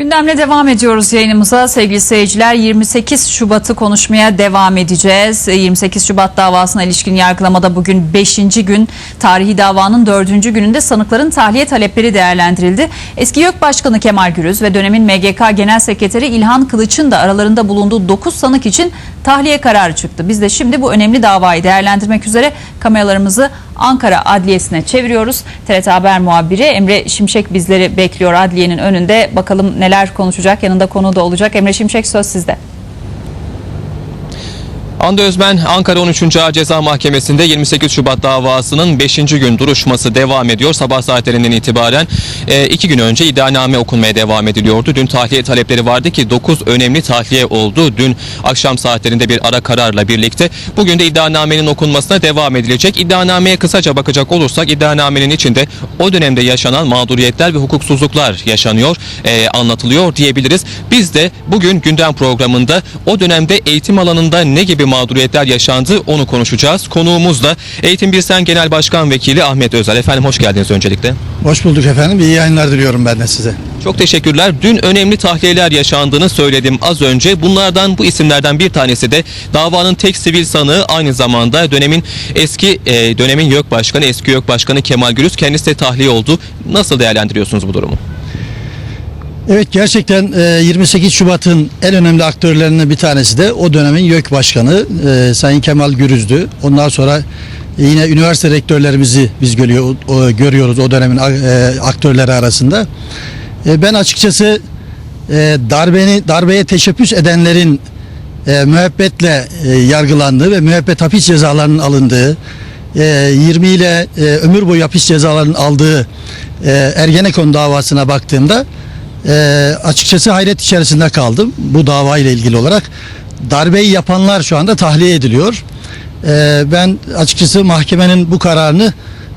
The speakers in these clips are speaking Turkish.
Gündemle devam ediyoruz yayınımıza sevgili seyirciler. 28 Şubat'ı konuşmaya devam edeceğiz. 28 Şubat davasına ilişkin yargılamada bugün 5. gün tarihi davanın 4. gününde sanıkların tahliye talepleri değerlendirildi. Eski YÖK Başkanı Kemal Gürüz ve dönemin MGK Genel Sekreteri İlhan Kılıç'ın da aralarında bulunduğu 9 sanık için tahliye kararı çıktı. Biz de şimdi bu önemli davayı değerlendirmek üzere kameralarımızı Ankara Adliyesi'ne çeviriyoruz. TRT Haber muhabiri Emre Şimşek bizleri bekliyor adliyenin önünde. Bakalım neler konuşacak yanında konu da olacak. Emre Şimşek söz sizde. Anda Özmen Ankara 13. Ağır Ceza Mahkemesi'nde 28 Şubat davasının 5. gün duruşması devam ediyor. Sabah saatlerinden itibaren 2 gün önce iddianame okunmaya devam ediliyordu. Dün tahliye talepleri vardı ki 9 önemli tahliye oldu. Dün akşam saatlerinde bir ara kararla birlikte bugün de iddianamenin okunmasına devam edilecek. İddianameye kısaca bakacak olursak iddianamenin içinde o dönemde yaşanan mağduriyetler ve hukuksuzluklar yaşanıyor, e, anlatılıyor diyebiliriz. Biz de bugün gündem programında o dönemde eğitim alanında ne gibi mağduriyetler yaşandı onu konuşacağız. Konuğumuz da Eğitim Birsen Genel Başkan Vekili Ahmet Özel. Efendim hoş geldiniz öncelikle. Hoş bulduk efendim. İyi yayınlar diliyorum ben de size. Çok teşekkürler. Dün önemli tahliyeler yaşandığını söyledim az önce. Bunlardan bu isimlerden bir tanesi de davanın tek sivil sanığı aynı zamanda dönemin eski e, dönemin YÖK Başkanı, eski YÖK Başkanı Kemal Gürüz kendisi de tahliye oldu. Nasıl değerlendiriyorsunuz bu durumu? Evet gerçekten e, 28 Şubat'ın en önemli aktörlerinden bir tanesi de o dönemin YÖK Başkanı e, Sayın Kemal Gürüz'dü. Ondan sonra yine üniversite rektörlerimizi biz görüyoruz o dönemin e, aktörleri arasında. E, ben açıkçası e, darbeni darbeye teşebbüs edenlerin e, müebbetle e, yargılandığı ve müebbet hapis cezalarının alındığı, e, 20 ile e, ömür boyu hapis cezalarının aldığı e, Ergenekon davasına baktığımda e, açıkçası hayret içerisinde kaldım bu dava ile ilgili olarak. Darbeyi yapanlar şu anda tahliye ediliyor. E, ben açıkçası mahkemenin bu kararını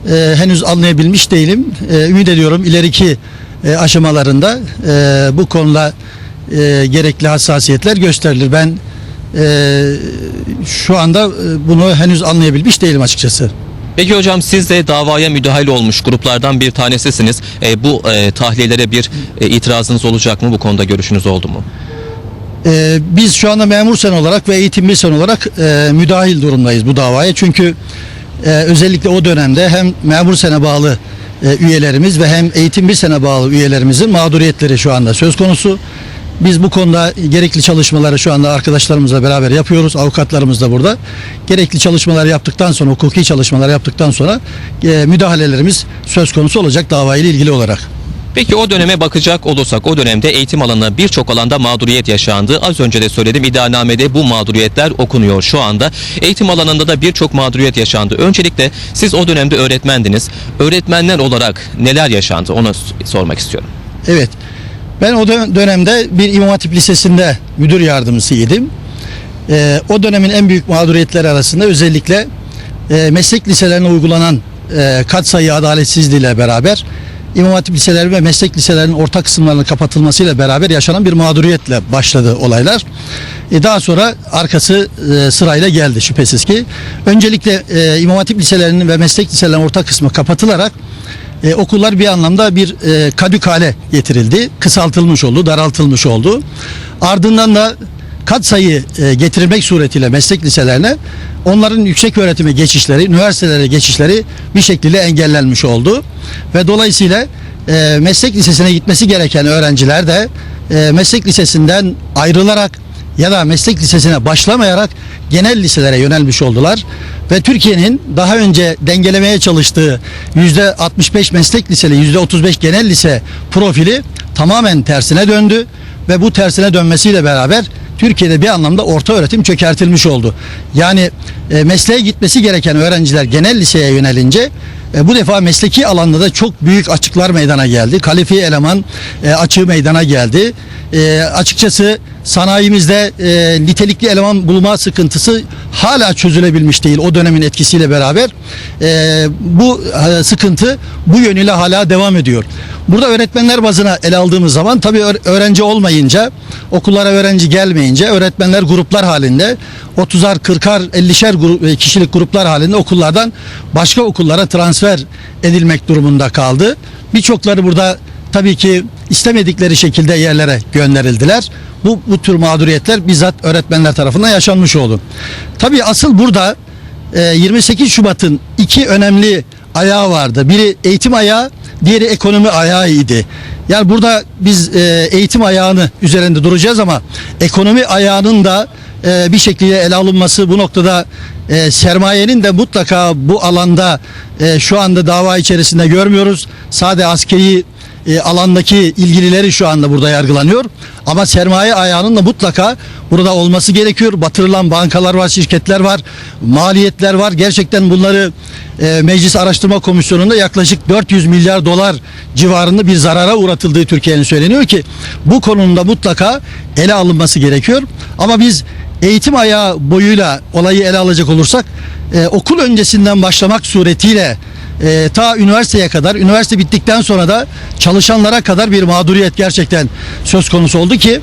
e, henüz anlayabilmiş değilim. E, ümit ediyorum ileriki e, aşamalarında e, bu konuda e, gerekli hassasiyetler gösterilir. Ben e, şu anda e, bunu henüz anlayabilmiş değilim açıkçası. Peki hocam siz de davaya müdahil olmuş gruplardan bir tanesisiniz. E, bu e, tahliyelere bir e, itirazınız olacak mı? Bu konuda görüşünüz oldu mu? Ee, biz şu anda memur sen olarak ve eğitim bir sen olarak e, müdahil durumdayız bu davaya. Çünkü e, özellikle o dönemde hem memur sene bağlı e, üyelerimiz ve hem eğitim sene bağlı üyelerimizin mağduriyetleri şu anda söz konusu. Biz bu konuda gerekli çalışmaları şu anda arkadaşlarımızla beraber yapıyoruz. Avukatlarımız da burada. Gerekli çalışmalar yaptıktan sonra, hukuki çalışmalar yaptıktan sonra e, müdahalelerimiz söz konusu olacak davayla ilgili olarak. Peki o döneme bakacak olursak o dönemde eğitim alanında birçok alanda mağduriyet yaşandı. Az önce de söyledim iddianamede bu mağduriyetler okunuyor şu anda. Eğitim alanında da birçok mağduriyet yaşandı. Öncelikle siz o dönemde öğretmendiniz. Öğretmenler olarak neler yaşandı onu sormak istiyorum. Evet. Ben o dö- dönemde bir İmam Hatip Lisesi'nde müdür yardımcısıydım. Ee, o dönemin en büyük mağduriyetleri arasında özellikle e, meslek liselerine uygulanan e, katsayı adaletsizliğiyle beraber İmam Hatip liseleri ve meslek liselerinin orta kısımlarının kapatılmasıyla beraber yaşanan bir mağduriyetle başladı olaylar. E, daha sonra arkası e, sırayla geldi şüphesiz ki. Öncelikle e, İmam Hatip liselerinin ve meslek liselerinin orta kısmı kapatılarak e, okullar bir anlamda bir e, kadük hale getirildi. Kısaltılmış oldu, daraltılmış oldu. Ardından da katsayı e, getirilmek suretiyle meslek liselerine onların yüksek öğretime geçişleri, üniversitelere geçişleri bir şekilde engellenmiş oldu. Ve dolayısıyla e, meslek lisesine gitmesi gereken öğrenciler de e, meslek lisesinden ayrılarak ya da meslek lisesine başlamayarak genel liselere yönelmiş oldular. Ve Türkiye'nin daha önce dengelemeye çalıştığı %65 meslek liseli, %35 genel lise profili tamamen tersine döndü. Ve bu tersine dönmesiyle beraber Türkiye'de bir anlamda orta öğretim çökertilmiş oldu. Yani e, mesleğe gitmesi gereken öğrenciler genel liseye yönelince e, bu defa mesleki alanda da çok büyük açıklar meydana geldi. Kalifiye eleman e, açığı meydana geldi. E, açıkçası sanayimizde e, nitelikli eleman bulma sıkıntısı hala çözülebilmiş değil o dönemin etkisiyle beraber. E, bu e, sıkıntı bu yönüyle hala devam ediyor. Burada öğretmenler bazına ele aldığımız zaman tabii öğ- öğrenci olmayınca, okullara öğrenci gelmeyince öğretmenler gruplar halinde 30'ar, 40'ar, 50'şer grup, e, kişilik gruplar halinde okullardan başka okullara transfer edilmek durumunda kaldı. Birçokları burada tabii ki istemedikleri şekilde yerlere gönderildiler. Bu, bu tür mağduriyetler bizzat öğretmenler tarafından yaşanmış oldu. Tabii asıl burada e, 28 Şubat'ın iki önemli ayağı vardı. Biri eğitim ayağı, diğeri ekonomi ayağıydı. Yani burada biz e, eğitim ayağını üzerinde duracağız ama ekonomi ayağının da e, bir şekilde ele alınması bu noktada e, sermayenin de mutlaka bu alanda şu anda dava içerisinde görmüyoruz. Sade askeri e, alandaki ilgilileri şu anda burada yargılanıyor. Ama sermaye ayağının da mutlaka burada olması gerekiyor. Batırılan bankalar var, şirketler var, maliyetler var. Gerçekten bunları e, Meclis Araştırma Komisyonu'nda yaklaşık 400 milyar dolar civarında bir zarara uğratıldığı Türkiye'nin söyleniyor ki bu konumda mutlaka ele alınması gerekiyor. Ama biz eğitim ayağı boyuyla olayı ele alacak olursak e, okul öncesinden başlamak suretiyle e, ta üniversiteye kadar, üniversite bittikten sonra da çalışanlara kadar bir mağduriyet gerçekten söz konusu oldu ki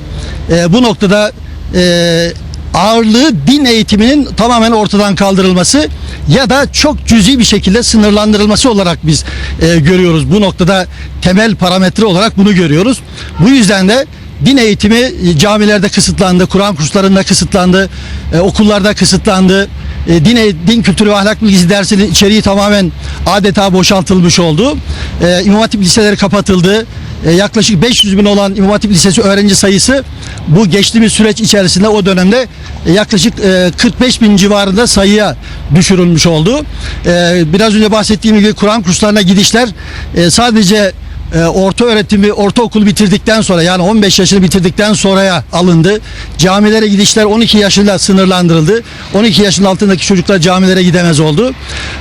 e, bu noktada e, ağırlığı din eğitiminin tamamen ortadan kaldırılması ya da çok cüzi bir şekilde sınırlandırılması olarak biz e, görüyoruz. Bu noktada temel parametre olarak bunu görüyoruz. Bu yüzden de din eğitimi e, camilerde kısıtlandı, Kur'an kurslarında kısıtlandı, e, okullarda kısıtlandı. E, din, e- din kültürü ve ahlak bilgisi dersinin içeriği tamamen adeta boşaltılmış oldu. E, İmam Hatip liseleri kapatıldı. E, yaklaşık 500 bin olan İmam Hatip Lisesi öğrenci sayısı bu geçtiğimiz süreç içerisinde o dönemde yaklaşık e, 45 bin civarında sayıya düşürülmüş oldu. Biraz önce bahsettiğim gibi Kur'an kurslarına gidişler sadece e, orta öğretimi, ortaokulu bitirdikten sonra yani 15 yaşını bitirdikten sonraya alındı. Camilere gidişler 12 yaşında sınırlandırıldı. 12 yaşın altındaki çocuklar camilere gidemez oldu.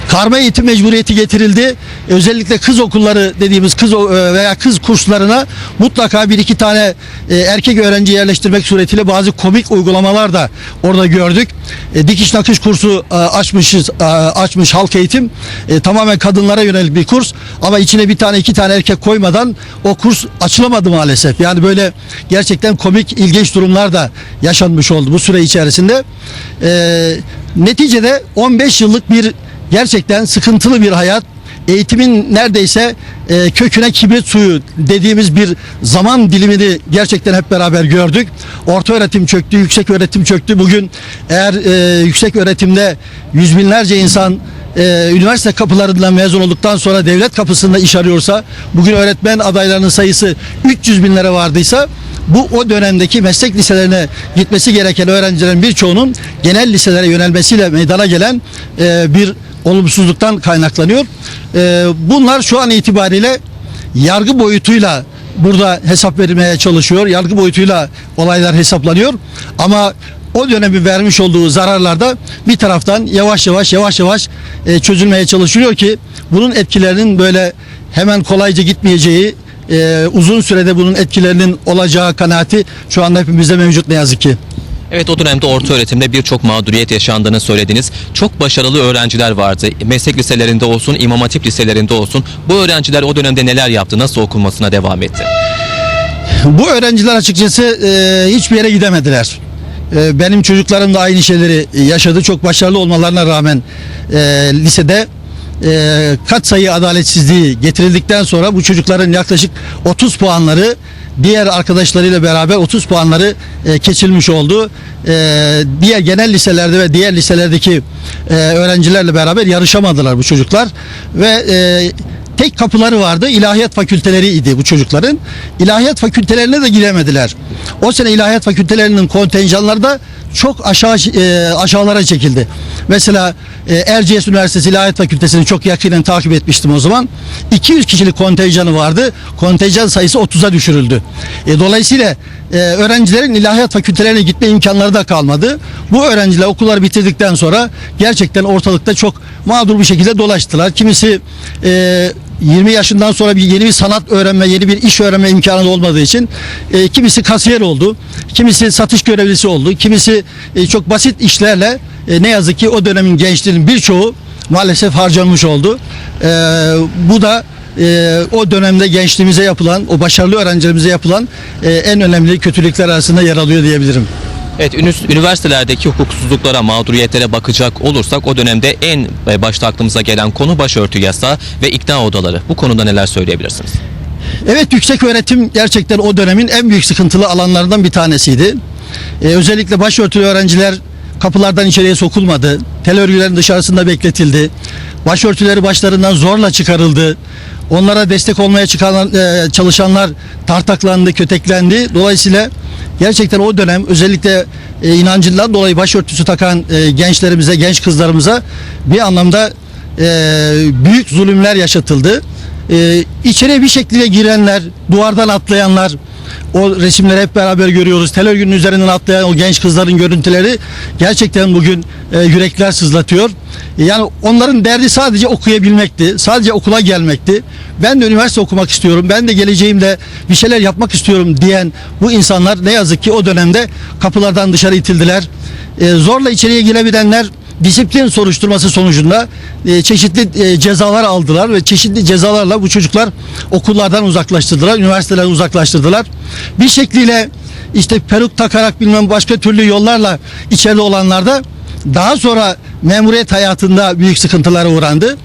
Karma eğitim mecburiyeti getirildi. Özellikle kız okulları dediğimiz kız e, veya kız kurslarına mutlaka bir iki tane e, erkek öğrenci yerleştirmek suretiyle bazı komik uygulamalar da orada gördük. E, dikiş nakış kursu açmışız, açmış halk eğitim. Tamamen kadınlara yönelik bir kurs ama içine bir tane iki tane erkek koymadan o kurs açılamadı maalesef. Yani böyle gerçekten komik ilginç durumlar da yaşanmış oldu bu süre içerisinde. E, neticede 15 yıllık bir gerçekten sıkıntılı bir hayat eğitimin neredeyse e, köküne kibrit suyu dediğimiz bir zaman dilimini gerçekten hep beraber gördük. Orta öğretim çöktü, yüksek öğretim çöktü. Bugün eğer e, yüksek öğretimde yüz binlerce insan e, üniversite kapılarından mezun olduktan sonra devlet kapısında iş arıyorsa, bugün öğretmen adaylarının sayısı 300 binlere vardıysa bu o dönemdeki meslek liselerine gitmesi gereken öğrencilerin birçoğunun genel liselere yönelmesiyle meydana gelen e, bir olumsuzluktan kaynaklanıyor. Ee, bunlar şu an itibariyle yargı boyutuyla burada hesap verilmeye çalışıyor. Yargı boyutuyla olaylar hesaplanıyor. Ama o dönemi vermiş olduğu zararlarda bir taraftan yavaş yavaş yavaş yavaş e, çözülmeye çalışılıyor ki bunun etkilerinin böyle hemen kolayca gitmeyeceği e, uzun sürede bunun etkilerinin olacağı kanaati şu anda hepimizde mevcut ne yazık ki. Evet o dönemde orta öğretimde birçok mağduriyet yaşandığını söylediniz. Çok başarılı öğrenciler vardı. Meslek liselerinde olsun, imam hatip liselerinde olsun. Bu öğrenciler o dönemde neler yaptı? Nasıl okunmasına devam etti? Bu öğrenciler açıkçası e, hiçbir yere gidemediler. E, benim çocuklarım da aynı şeyleri yaşadı. Çok başarılı olmalarına rağmen e, lisede e, kat sayı adaletsizliği getirildikten sonra bu çocukların yaklaşık 30 puanları diğer arkadaşlarıyla beraber 30 puanları e, keçilmiş oldu. E, diğer genel liselerde ve diğer liselerdeki e, öğrencilerle beraber yarışamadılar bu çocuklar ve e, tek kapıları vardı. İlahiyat fakülteleri idi bu çocukların. İlahiyat fakültelerine de giremediler. O sene ilahiyat fakültelerinin kontenjanları da çok aşağı e, aşağılara çekildi. Mesela e, Erciyes Üniversitesi İlahiyat Fakültesini çok yakinen takip etmiştim o zaman. 200 kişilik kontenjanı vardı. Kontenjan sayısı 30'a düşürüldü. E, dolayısıyla e, öğrencilerin ilahiyat fakültelerine gitme imkanları da kalmadı. Bu öğrenciler okulları bitirdikten sonra gerçekten ortalıkta çok mağdur bir şekilde dolaştılar. Kimisi e, 20 yaşından sonra bir yeni bir sanat öğrenme, yeni bir iş öğrenme imkanı olmadığı için e, kimisi kasiyer oldu, kimisi satış görevlisi oldu, kimisi e, çok basit işlerle e, ne yazık ki o dönemin gençliğinin birçoğu maalesef harcanmış oldu. E, bu da e, o dönemde gençliğimize yapılan, o başarılı öğrencilerimize yapılan e, en önemli kötülükler arasında yer alıyor diyebilirim. Evet, üniversitelerdeki hukuksuzluklara, mağduriyetlere bakacak olursak o dönemde en e, başta aklımıza gelen konu başörtü yasağı ve ikna odaları. Bu konuda neler söyleyebilirsiniz? Evet yüksek öğretim gerçekten o dönemin en büyük sıkıntılı alanlarından bir tanesiydi. Ee, özellikle başörtülü öğrenciler kapılardan içeriye sokulmadı. Tel örgülerin dışarısında bekletildi. Başörtüleri başlarından zorla çıkarıldı. Onlara destek olmaya çıkan e, çalışanlar tartaklandı, köteklendi. Dolayısıyla gerçekten o dönem özellikle e, inancından dolayı başörtüsü takan e, gençlerimize, genç kızlarımıza bir anlamda e, büyük zulümler yaşatıldı. E, içeriye bir şekilde girenler, duvardan atlayanlar, o resimleri hep beraber görüyoruz. Tel örgünün üzerinden atlayan o genç kızların görüntüleri gerçekten bugün e, yürekler sızlatıyor. Yani onların derdi sadece okuyabilmekti. Sadece okula gelmekti. Ben de üniversite okumak istiyorum. Ben de geleceğimde bir şeyler yapmak istiyorum diyen bu insanlar ne yazık ki o dönemde kapılardan dışarı itildiler. E, zorla içeriye girebilenler disiplin soruşturması sonucunda e, çeşitli e, cezalar aldılar ve çeşitli cezalarla bu çocuklar okullardan uzaklaştırdılar, üniversitelerden uzaklaştırdılar. Bir şekliyle işte peruk takarak bilmem başka türlü yollarla içeride olanlar da daha sonra memuriyet hayatında büyük sıkıntılara uğrandı.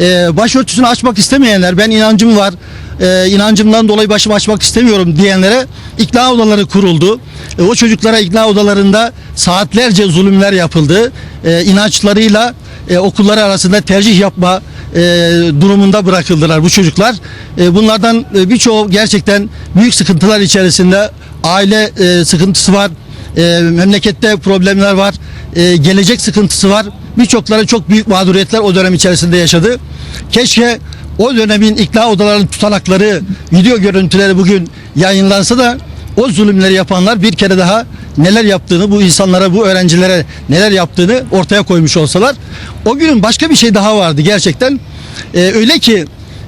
E, başörtüsünü açmak istemeyenler ben inancım var e, inancımdan dolayı başımı açmak istemiyorum diyenlere ikna odaları kuruldu. E, o çocuklara ikna odalarında saatlerce zulümler yapıldı. E, inançlarıyla e, okulları arasında tercih yapma e, durumunda bırakıldılar bu çocuklar. E, bunlardan e, birçoğu gerçekten büyük sıkıntılar içerisinde aile e, sıkıntısı var. E, memlekette problemler var. E, gelecek sıkıntısı var. Birçokları çok büyük mağduriyetler o dönem içerisinde yaşadı. Keşke o dönemin ikna odalarının tutanakları, video görüntüleri bugün yayınlansa da o zulümleri yapanlar bir kere daha neler yaptığını, bu insanlara, bu öğrencilere neler yaptığını ortaya koymuş olsalar. O günün başka bir şey daha vardı gerçekten. Ee, öyle ki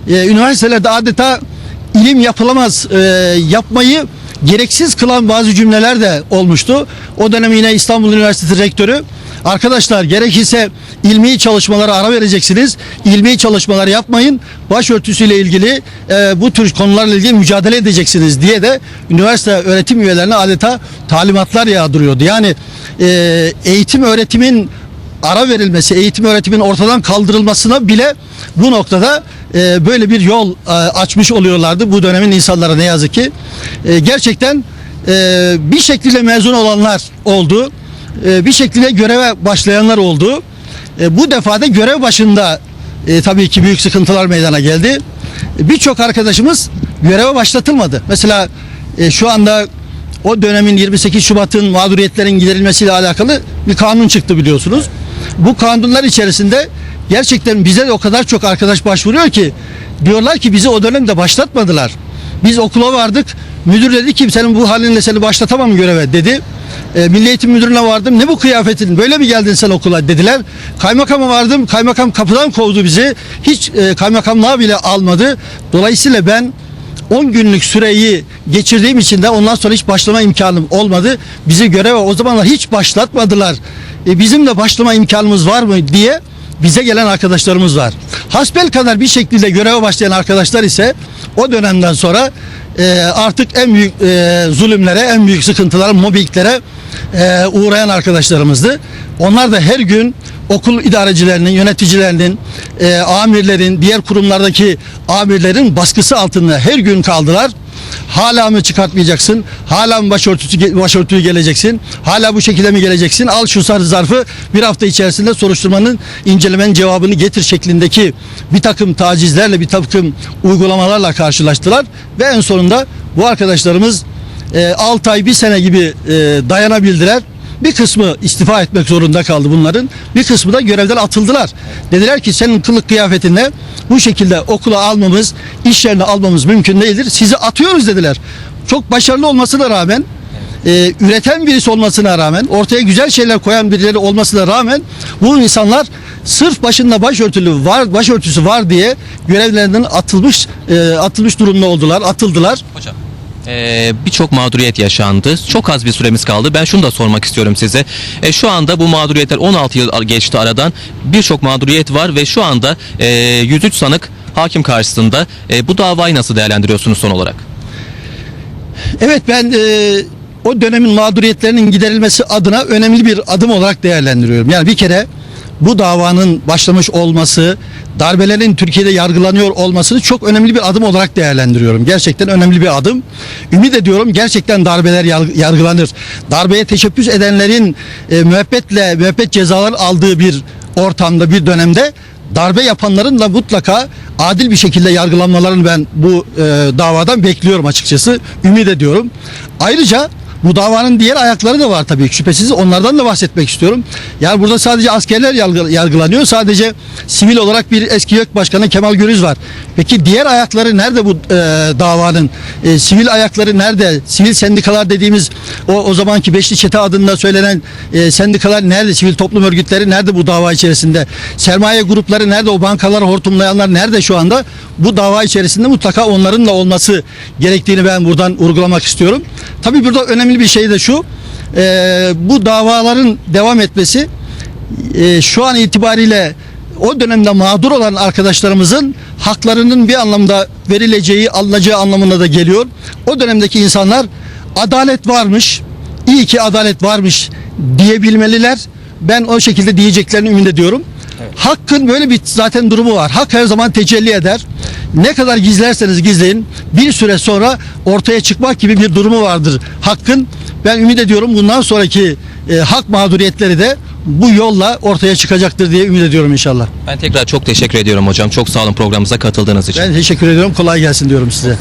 e, üniversitelerde adeta ilim yapılamaz e, yapmayı gereksiz kılan bazı cümleler de olmuştu. O dönem yine İstanbul Üniversitesi rektörü arkadaşlar gerekirse ilmi çalışmalara ara vereceksiniz. İlmi çalışmalar yapmayın. Başörtüsüyle ilgili e, bu tür konularla ilgili mücadele edeceksiniz diye de üniversite öğretim üyelerine adeta talimatlar yağdırıyordu. Yani e, eğitim öğretimin ara verilmesi, eğitim öğretimin ortadan kaldırılmasına bile bu noktada e, böyle bir yol e, açmış oluyorlardı bu dönemin insanlara ne yazık ki. E, gerçekten e, bir şekilde mezun olanlar oldu. E, bir şekilde göreve başlayanlar oldu. E, bu defada görev başında e, tabii ki büyük sıkıntılar meydana geldi. E, Birçok arkadaşımız göreve başlatılmadı. Mesela e, şu anda o dönemin 28 Şubat'ın mağduriyetlerin giderilmesiyle alakalı bir kanun çıktı biliyorsunuz. Bu kanunlar içerisinde gerçekten bize o kadar çok arkadaş başvuruyor ki diyorlar ki bizi o dönemde başlatmadılar. Biz okula vardık. Müdür dedi ki senin bu halinle seni başlatamam göreve dedi. E, Milli Eğitim Müdürü'ne vardım. Ne bu kıyafetin? Böyle mi geldin sen okula dediler. Kaymakama vardım. Kaymakam kapıdan kovdu bizi. Hiç e, kaymakamlığa bile almadı. Dolayısıyla ben 10 günlük süreyi geçirdiğim için de ondan sonra hiç başlama imkanım olmadı. Bizi göreve o zamanlar hiç başlatmadılar. E, bizim de başlama imkanımız var mı diye bize gelen arkadaşlarımız var. Hasbel kadar bir şekilde göreve başlayan arkadaşlar ise o dönemden sonra e, artık en büyük e, zulümlere, en büyük sıkıntılara, mobbinglere e, uğrayan arkadaşlarımızdı. Onlar da her gün okul idarecilerinin, yöneticilerinin, e, amirlerin, diğer kurumlardaki amirlerin baskısı altında her gün kaldılar. Hala mı çıkartmayacaksın? Hala mı başörtüsü, başörtüyü geleceksin? Hala bu şekilde mi geleceksin? Al şu sarı zarfı bir hafta içerisinde soruşturmanın incelemenin cevabını getir şeklindeki bir takım tacizlerle bir takım uygulamalarla karşılaştılar. Ve en sonunda bu arkadaşlarımız e, 6 ay bir sene gibi e, dayanabildiler. Bir kısmı istifa etmek zorunda kaldı bunların. Bir kısmı da görevden atıldılar. Dediler ki senin kılık kıyafetinle bu şekilde okula almamız, iş yerine almamız mümkün değildir. Sizi atıyoruz dediler. Çok başarılı olmasına rağmen e, üreten birisi olmasına rağmen ortaya güzel şeyler koyan birileri olmasına rağmen bu insanlar sırf başında başörtülü var başörtüsü var diye görevlerinden atılmış e, atılmış durumda oldular atıldılar. Hocam e, birçok mağduriyet yaşandı. Çok az bir süremiz kaldı. Ben şunu da sormak istiyorum size. E, şu anda bu mağduriyetler 16 yıl geçti aradan. Birçok mağduriyet var ve şu anda e, 103 sanık hakim karşısında. E, bu davayı nasıl değerlendiriyorsunuz son olarak? Evet ben e, o dönemin mağduriyetlerinin giderilmesi adına önemli bir adım olarak değerlendiriyorum. Yani bir kere bu davanın başlamış olması, darbelerin Türkiye'de yargılanıyor olmasını çok önemli bir adım olarak değerlendiriyorum. Gerçekten önemli bir adım. Ümit ediyorum gerçekten darbeler yarg- yargılanır. Darbeye teşebbüs edenlerin e, müebbetle müebbet cezalar aldığı bir ortamda bir dönemde darbe yapanların da mutlaka adil bir şekilde yargılanmalarını ben bu e, davadan bekliyorum açıkçası. Ümit ediyorum. Ayrıca bu davanın diğer ayakları da var tabii şüphesiz onlardan da bahsetmek istiyorum. Yani burada sadece askerler yargı- yargılanıyor. Sadece sivil olarak bir eski YÖK Başkanı Kemal Gürüz var. Peki diğer ayakları nerede bu e, davanın? E, sivil ayakları nerede? Sivil sendikalar dediğimiz o, o zamanki Beşli Çete adında söylenen e, sendikalar nerede? Sivil toplum örgütleri nerede bu dava içerisinde? Sermaye grupları nerede? O bankaları hortumlayanlar nerede şu anda? Bu dava içerisinde mutlaka onların da olması gerektiğini ben buradan vurgulamak istiyorum. Tabii burada önemli bir şey de şu. e, bu davaların devam etmesi e, şu an itibariyle o dönemde mağdur olan arkadaşlarımızın haklarının bir anlamda verileceği, alınacağı anlamına da geliyor. O dönemdeki insanlar adalet varmış, iyi ki adalet varmış diyebilmeliler. Ben o şekilde diyeceklerini ümit ediyorum. Hakkın böyle bir zaten durumu var. Hak her zaman tecelli eder. Ne kadar gizlerseniz gizleyin bir süre sonra ortaya çıkmak gibi bir durumu vardır hakkın. Ben ümit ediyorum bundan sonraki e, hak mağduriyetleri de bu yolla ortaya çıkacaktır diye ümit ediyorum inşallah. Ben tekrar çok teşekkür ediyorum hocam. Çok sağ olun programımıza katıldığınız için. Ben teşekkür ediyorum. Kolay gelsin diyorum size.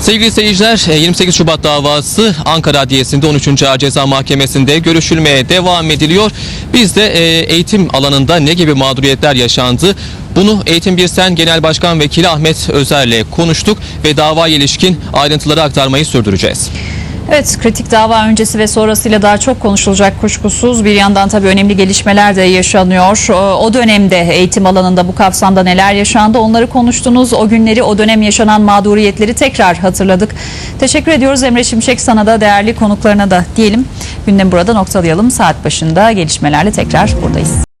Sevgili seyirciler e, 28 Şubat davası Ankara Adliyesi'nde 13. Ağır Ceza Mahkemesi'nde görüşülmeye devam ediliyor. Biz de e, eğitim alanında ne gibi mağduriyetler yaşandı bunu Eğitim Birsen Genel Başkan Vekili Ahmet Özer'le konuştuk ve davaya ilişkin ayrıntıları aktarmayı sürdüreceğiz. Evet kritik dava öncesi ve sonrasıyla daha çok konuşulacak kuşkusuz. Bir yandan tabii önemli gelişmeler de yaşanıyor. O- dönemde eğitim alanında bu kapsamda neler yaşandı onları konuştunuz. O günleri o dönem yaşanan mağduriyetleri tekrar hatırladık. Teşekkür ediyoruz Emre Şimşek sana da değerli konuklarına da diyelim. Gündemi burada noktalayalım. Saat başında gelişmelerle tekrar buradayız.